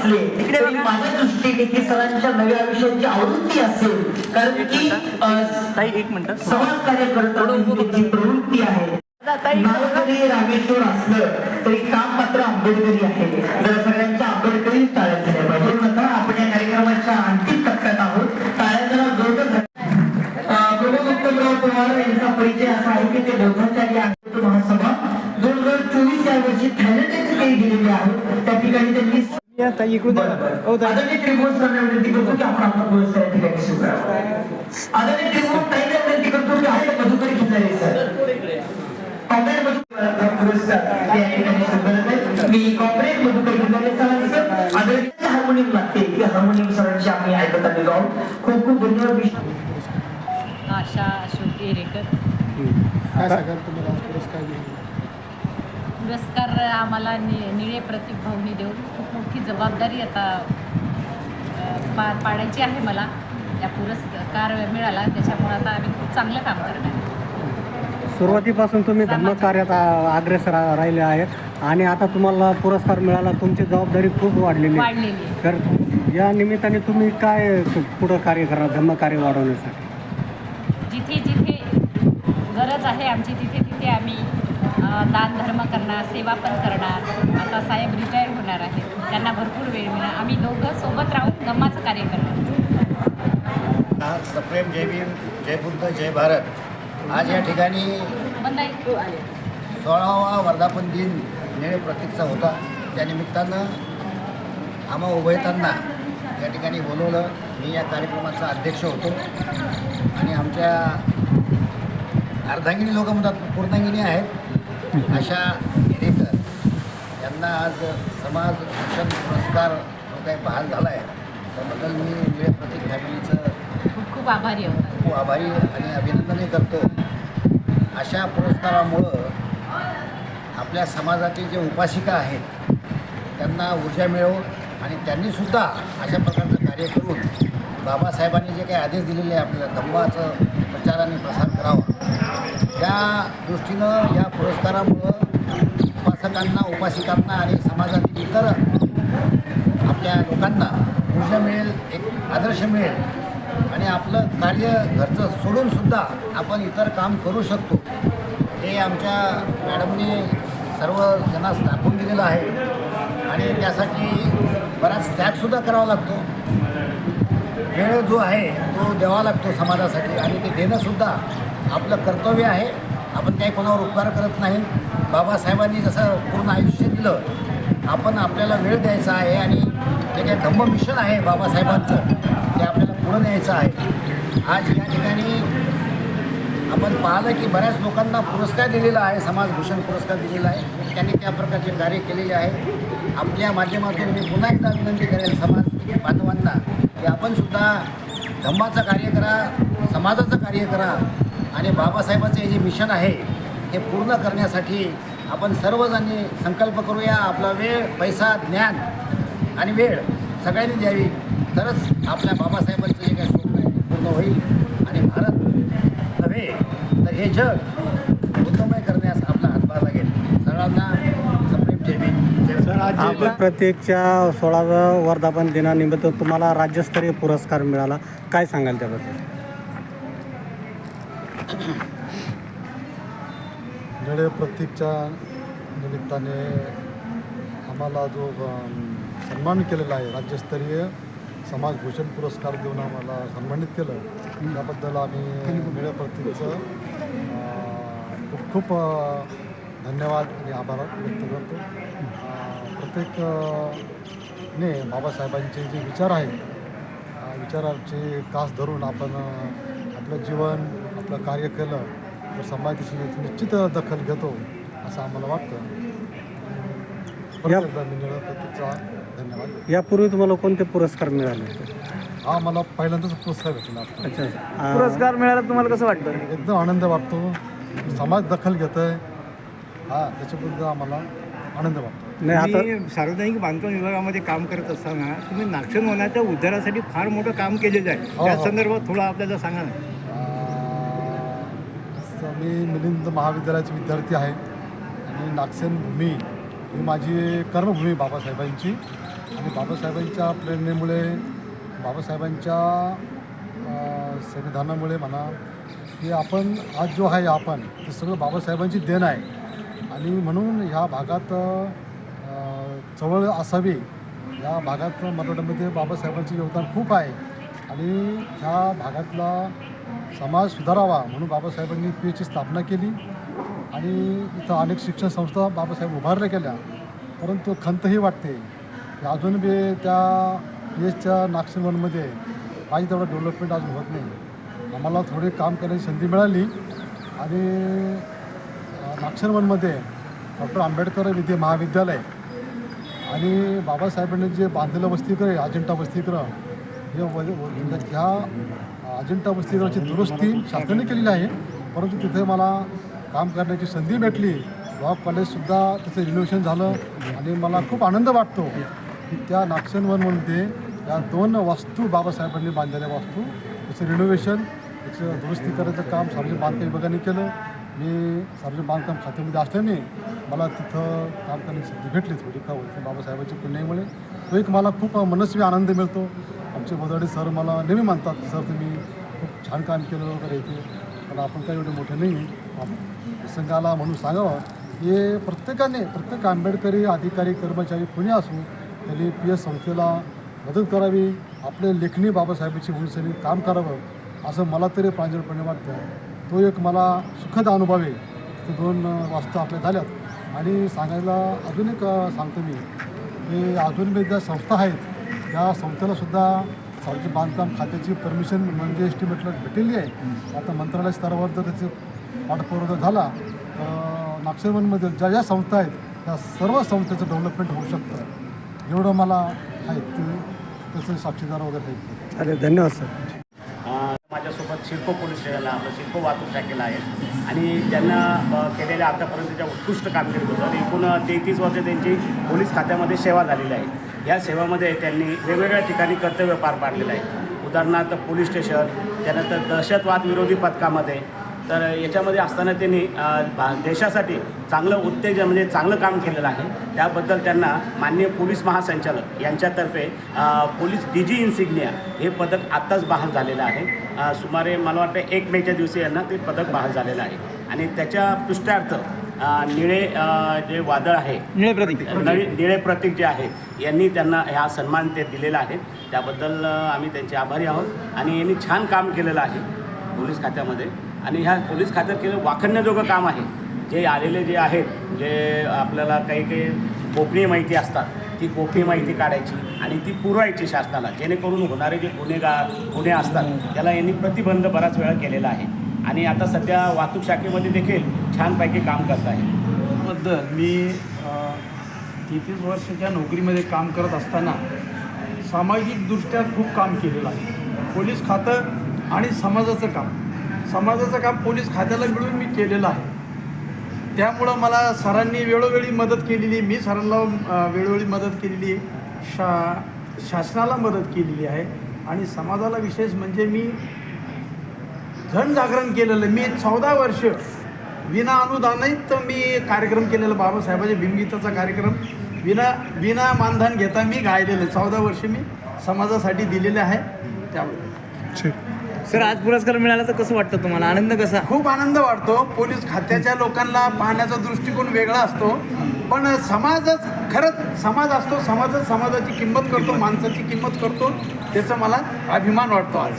असले तरी माझ्या दृष्टीने ती सरांच्या नव्या आयुष्याची आवृत्ती असेल. कारण की एक मिनिट. समाज कार्य करताना प्रवृत्ती आहे नाव जरी रामेश्वर असलं तरी काम मात्र आंबेडकरी आहे. जर सगळ्यांच्या आंबेडकरी टाळ्या झाल्या पाहिजे म्हणून आता आपण या कार्यक्रमाच्या अंतिम टप्प्यात आहोत टाळ्यांना जोरदार अं, प्रमोद उत्तमराव पवार यांचा परिचय असा आहे की ते बौद्धाचार्य आहेत महासभा दोन हजार चोवीस या वर्षी थायलंड येथे ते गेलेले आहेत त्या ठिकाणी त्यांनी आदरणीय त्रिभुवन सरांना विनंती करतो की आपण आपला पुरस्कार या ठिकाणी स्वीकारावा आदरणीय त्रिभुवन ताईंना विनंती करतो की आहे मधुकर खिल्लारे सर. पुरस्कार या ठिकाणी स्वीकारत आहे मी कॉम्रेड मधुकर खिल्लारे सरांचं आदरणीय हार्मोनियम लागते. की हार्मोनियम सरांची आम्ही ऐकत आलेलो आहोत. खूप खूप धन्यवाद आशा अशोक एरेकर काय सांगाल तुम्ही पुरस्कार घेऊन. पुरस्कार आम्हाला नि निळे प्रतीक भाऊनी देऊन खूप मोठी जबाबदारी आता पार पाडायची आहे मला. या पुरस्कार मिळाला. त्याच्यामुळे आता आम्ही खूप चांगलं काम करणार आहे. सुरुवातीपासून तुम्ही धर्मकार्यात अग्रेसर राहिले आहेत. आणि आता तुम्हाला पुरस्कार मिळाला. तुमची जबाबदारी खूप वाढलेली आहे. वाढलेली आहे. तर या निमित्ताने तुम्ही काय पुढं कार्य करणार धर्मकार्य वाढवण्यासाठी? जिथे जिथे गरज आहे आमची तिथे तिथे आम्ही दान धर्म करणार सेवा पण करणार. आता साहेब रिटायर होणार आहे त्यांना भरपूर वेळ मिळणार. आम्ही दोघं सोबत राहून धम्माचं कार्य करणार. आज सप्रेम जय भीम जय बुद्ध जय भारत. आज या ठिकाणी सोळावा वर्धापन दिन निळे प्रतीकचा होता. त्या निमित्तानं आम्हा उभयतांना या ठिकाणी बोलवलं. मी या कार्यक्रमाचा अध्यक्ष होतो. आणि आमच्या अर्धांगिनी लोक म्हणतात पूर्णांगिनी आहेत. अशा हेरेकर यांना आज समाज भूषण पुरस्कार जो काही बहाल झाला आहे त्याबद्दल मी निळे प्रतीक फॅमिलीचं खूप खूप आभारी आहोत. खूप आभारी आणि अभिनंदनही करतो. अशा पुरस्कारामुळं आपल्या समाजातील जे उपासिका आहेत त्यांना ऊर्जा मिळो आणि त्यांनीसुद्धा अशा प्रकारचं कार्य करून बाबासाहेबांनी जे काही आदेश दिलेले आहे आपल्याला धम्माचं प्रचार आणि प्रसार करावा. त्या दृष्टीनं या पुरस्कारामुळं उपासकांना उपासिकांना आणि समाजातील इतर आपल्या लोकांना ऊर्जा मिळेल एक आदर्श मिळेल. आणि आपलं कार्य घरचं सोडूनसुद्धा आपण इतर काम करू शकतो. हे आमच्या मॅडमनी सर्व जणांस दाखवून दिलेलं आहे. आणि त्यासाठी बराच त्यागसुद्धा करावा लागतो. वेळ जो आहे तो द्यावा लागतो समाजासाठी आणि ते देणंसुद्धा आपलं कर्तव्य आहे. आपण काही कोणावर उपकार करत नाही. बाबासाहेबांनी जसं पूर्ण आयुष्य दिलं आपण आपल्याला वेळ द्यायचा आहे आणि जे काही धम्म मिशन आहे बाबासाहेबांचं ते आपल्याला पुढं न्यायचं आहे. आज आपण पाहिलं की बऱ्याच लोकांना पुरस्कार दिलेला आहे समाजभूषण पुरस्कार दिलेला आहे. त्यांनी त्या प्रकारचे कार्य केलेले आहे. आपल्या माध्यमातून मी पुन्हा एकदा विनंती करेल समाज बांधवांना की आपण सुद्धा धम्माचं कार्य करा समाजाचं कार्य करा आणि बाबासाहेबांचं हे जे मिशन आहे हे पूर्ण करण्यासाठी आपण सर्वजणी संकल्प करूया. आपला वेळ पैसा ज्ञान आणि वेळ सगळ्यांनी द्यावी. तरच आपल्या बाबासाहेबांचं जे काही स्वप्न आहे पूर्ण होईल आणि भारत नव्हे तर हे जग बुद्धमय करण्यास आपला हातभार लागेल. आपल्या प्रत्येकच्या सोळाव्या वर्धापन दिनानिमित्त तुम्हाला राज्यस्तरीय पुरस्कार मिळाला. काय सांगाल त्याबद्दल? निळे प्रतीकच्या निमित्ताने आम्हाला जो सन्मान केलेला आहे राज्यस्तरीय समाजभूषण पुरस्कार देऊन आम्हाला सन्मानित केलं. त्याबद्दल आम्ही निळे प्रतीकचं खूप खूप धन्यवाद आणि आभार व्यक्त करतो. प्रत्येक ने बाबासाहेबांचे जे विचार आहेत विचारांची कास धरून आपण आपलं जीवन आपलं कार्य केलं तर समाजाची निश्चित दखल घेतो असं आम्हाला वाटतं. धन्यवाद. यापूर्वी तुम्हाला कोणते पुरस्कार मिळाले? हा मला पहिल्यांदाच पुरस्कार भेटला. अच्छा आ, पुरस्कार मिळाला तुम्हाला कसं वाटतं? एकदम आनंद वाटतो. समाज दखल घेत आहे हा त्याच्याबद्दल आम्हाला आनंद वाटतो. नाही आता तुम्ही सार्वजनिक बांधकाम विभागामध्ये काम करत असताना तुम्ही नाक्षणवनाच्या उद्धारासाठी फार मोठं काम केलेलं आहे. हो, त्या हो. संदर्भात थोडं आपल्याला सांगा ना. मी मिलिंद महाविद्यालयाचे विद्यार्थी आहे. आणि नागसेन भूमी ही माझी कर्मभूमी बाबासाहेबांची. आणि बाबासाहेबांच्या प्रेरणेमुळे बाबासाहेबांच्या संविधानामुळे म्हणा की आपण आज जो आहे आपण ते सगळं बाबासाहेबांची देण आहे. आणि म्हणून ह्या भागात अं, चवळ असावी या भागात मराठवाड्यामध्ये बाबासाहेबांचे योगदान खूप आहे. आणि ह्या भागातला समाज सुधारावा म्हणून बाबासाहेबांनी पी एची स्थापना केली. आणि इथं अनेक शिक्षण संस्था बाबासाहेब उभारल्या गेल्या. परंतु खंतही वाटते की अजून बी त्या एसच्या एचच्या नागसिंगवनमध्ये पाहिजे तेवढं डेव्हलपमेंट अजून होत नाही. आम्हाला थोडी काम करण्याची संधी मिळाली आणि नागशनवनमध्ये डॉक्टर आंबेडकर विद्या महाविद्यालय आणि बाबासाहेबांनी जे बांधलेलं वस्तीकर आहे अजिंठा वस्तीकर हे व ह्या अजिंठा वसतिगृहाची दुरुस्ती शासनाने केलेली आहे. परंतु तिथे मला काम करण्याची संधी भेटली. लॉ कॉलेजसुद्धा तिथे रिनोव्हेशन झालं आणि मला खूप आनंद वाटतो. की त्या नागशनवनमध्ये या दोन वास्तू बाबासाहेबांनी बांधलेल्या वास्तू त्याचं रिनोव्हेशन त्याचं दुरुस्ती करायचं काम सार्वजनिक बांधकाम विभागाने केलं. मी सार्वजनिक बांधकाम खात्यामध्ये असल्याने मला तिथं काम करण्याची संधी भेटली थोडी का होती म्हणजे बाबासाहेबांच्या पुण्यामुळे. तो एक मला खूप मनस्वी आनंद मिळतो. आमचे बोदाडे सर मला नेहमी मानतात सर तुम्ही खूप छान काम केलं वगैरे इथे. पण आपण काही एवढे मोठे नाही प्रसंगाला म्हणून सांगावं हे प्रत्येकाने प्रत्येक आंबेडकरी अधिकारी कर्मचारी कुणी असू त्यांनी पी एस संस्थेला मदत करावी आपले लेखणी बाबासाहेबांची उंचीने काम करावं असं मला तरी प्रांजळपणे वाटतं. तो एक मला सुखद अनुभव आहे. ते दोन वास्तू आपल्या झाल्यात. आणि सांगायला अजून एक सांगतो मी. की अजून ज्या संस्था आहेत त्या संस्थेलासुद्धा सार्वजनिक बांधकाम खात्याची परमिशन म्हणजे एस्टिमेटला भेटलेली आहे. आता मंत्रालय स्तरावर जर त्याचे पाठपुरावा झाला तर नागसेवनमधील ज्या ज्या संस्था आहेत त्या सर्व संस्थेचं डेव्हलपमेंट होऊ शकतं. एवढं मला आहे ते त्याचे साक्षीदार वगैरे आहेत चालेल धन्यवाद सर. अ, माझ्यासोबत सिडको पोलीस स्टेशनला आपलं सिडको वाहतूक शाखेला आहे. आणि त्यांना अ, केलेल्या आतापर्यंतच्या उत्कृष्ट कामगिरीबद्दल एकूण तेहतीस वर्ष त्यांची पोलीस खात्यामध्ये सेवा झालेली आहे. या सेवामध्ये त्यांनी वेगवेगळ्या ठिकाणी कर्तव्य पार पाडलेलं आहे. उदाहरणार्थ पोलीस स्टेशन त्यानंतर दहशतवाद विरोधी पथकामध्ये तर याच्यामध्ये असताना त्यांनी देशासाठी चांगलं उत्तेजन म्हणजे चांगलं काम केलेलं आहे. त्याबद्दल त्यांना माननीय पोलीस महासंचालक यांच्यातर्फे पोलीस डी जी इन्सिग्निया हे पदक आत्ताच बहाल झालेलं आहे. सुमारे मला वाटतं एक मेच्या दिवशी यांना ते पदक बहाल झालेलं आहे. आणि त्याच्या पृष्ठार्थ निळे जे वादळ आहे निळे प्रतीक. नळी निळे प्रतीक जे आहेत यांनी त्यांना ह्या सन्मान ते दिलेला आहे. त्याबद्दल आम्ही त्यांचे आभारी आहोत. आणि यांनी छान काम केलेलं आहे पोलीस खात्यामध्ये. आणि ह्या पोलीस खात्यात केलं वाखण्याजोगं काम आहे. जे आलेले जे आहेत जे आपल्याला काही काही गोपनीय माहिती असतात ती गोपनीय माहिती काढायची आणि ती पुरवायची शासनाला. जेणेकरून होणारे जे गुन्हेगार गुन्हे असतात त्याला यांनी प्रतिबंध बराच वेळा केलेला आहे. आणि आता सध्या वाहतूक शाखेमध्ये देखील छानपैकी काम करत आहे. बद्दल मी तेहतीस वर्षाच्या नोकरीमध्ये काम करत असताना सामाजिकदृष्ट्या खूप काम केलेलं आहे. पोलीस खातं आणि समाजाचं काम. समाजाचं काम पोलीस खात्याला मिळून मी केलेलं आहे. त्यामुळं मला सरांनी वेळोवेळी मदत केलेली आहे. मी सरांना वेळोवेळी मदत केलेली आहे शा शासनाला मदत केलेली आहे. आणि समाजाला विशेष म्हणजे मी जनजागरण केलेलं मी चौदा वर्ष विना अनुदानित मी कार्यक्रम केलेला बाबासाहेबांच्या भीमगीताचा कार्यक्रम विना विना मानधन घेता मी गायलेलं. चौदा वर्ष मी समाजासाठी दिलेले आहे त्यामुळे सर आज पुरस्कार मिळाला तर कसं वाटतं तुम्हाला? आनंद कसा? खूप आनंद वाटतो. पोलीस खात्याच्या लोकांना पाहण्याचा दृष्टिकोन वेगळा असतो. पण समाजच खरंच समाज असतो. समाजच समाजाची किंमत करतो माणसाची किंमत करतो. त्याचा मला अभिमान वाटतो आज.